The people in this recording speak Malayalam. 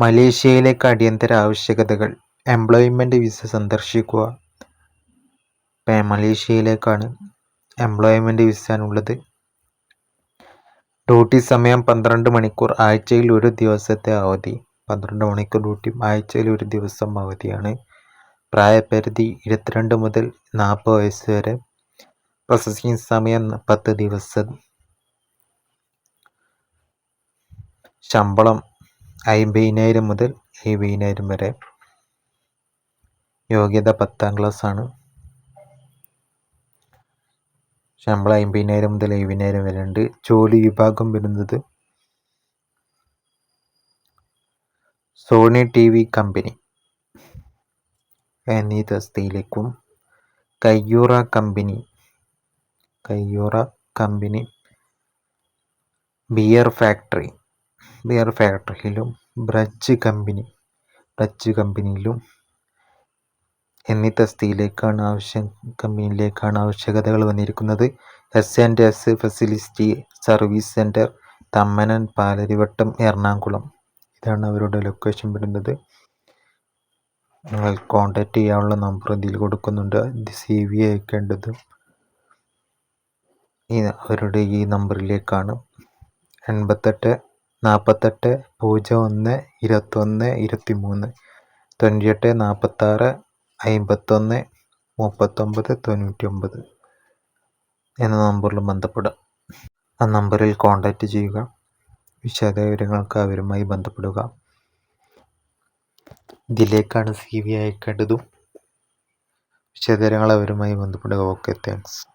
മലേഷ്യയിലേക്ക് അടിയന്തര ആവശ്യകതകൾ. എംപ്ലോയ്മെന്റ് വിസ സന്ദർശിക്കുക. ഇപ്പം മലേഷ്യയിലേക്കാണ് എംപ്ലോയ്മെന്റ് വിസാനുള്ളത് ഡ്യൂട്ടി സമയം പന്ത്രണ്ട് മണിക്കൂർ ആഴ്ചയിൽ ഒരു ദിവസത്തെ അവധി. പന്ത്രണ്ട് മണിക്കൂർ ഡ്യൂട്ടി ആഴ്ചയിൽ ഒരു ദിവസം അവധിയാണ്. പ്രായപരിധി ഇരുപത്തിരണ്ട് മുതൽ നാൽപ്പത് വയസ്സ് വരെ. പ്രോസസ്സിംഗ് സമയം പത്ത് ദിവസം. ശമ്പളം അമ്പതിനായിരം മുതൽ എഴുപതിനായിരം വരെ യോഗ്യത പത്താം ക്ലാസ് ആണ്. ശമ്പളം അമ്പതിനായിരം മുതൽ എഴുപതിനായിരം വരെ ഉണ്ട്. ജോലി വിഭാഗം വരുന്നത് സോണി ടി വി കമ്പനി. എന്നീ തസ്തിയിലേക്കും കയ്യൂറ കമ്പനി. കയ്യൂറ കമ്പനി. Beer factory. ബിയർ ഫാക്ടറിയിലും ബ്രജ് കമ്പനി ബ്രജ് കമ്പനിയിലും എന്നീ തസ്തിയിലേക്കാണ് ആവശ്യം കമ്പനിയിലേക്കാണ് ആവശ്യകതകൾ വന്നിരിക്കുന്നത്. S and S facility service centre Thammanam Palarivattom Ernakulam. ഇതാണ് അവരുടെ ലൊക്കേഷൻ വരുന്നത്. നിങ്ങൾ കോൺടാക്റ്റ് ചെയ്യാനുള്ള നമ്പർ ഇതിൽ കൊടുക്കുന്നുണ്ട്. ഇത് സി വി അയക്കേണ്ടത് ഈ അവരുടെ ഈ നമ്പറിലേക്കാണ് എൺപത്തെട്ട് നാൽപ്പത്തെട്ട് പൂജ്യം ഒന്ന് ഇരുപത്തൊന്ന് ഇരുപത്തി മൂന്ന് തൊണ്ണൂറ്റെട്ട് നാൽപ്പത്താറ് അമ്പത്തൊന്ന് മുപ്പത്തൊമ്പത് തൊണ്ണൂറ്റി ഒമ്പത് എന്ന നമ്പറിൽ ബന്ധപ്പെടുക ആ നമ്പറിൽ കോൺടാക്റ്റ് ചെയ്യുക. വിശദവിവരങ്ങൾക്ക് അവരുമായി ബന്ധപ്പെടുക. ഇതിലേക്കാണ് സി വി അയക്കേണ്ടതും വിശദവിവരങ്ങൾ അവരുമായി ബന്ധപ്പെടുക. Okay thanks.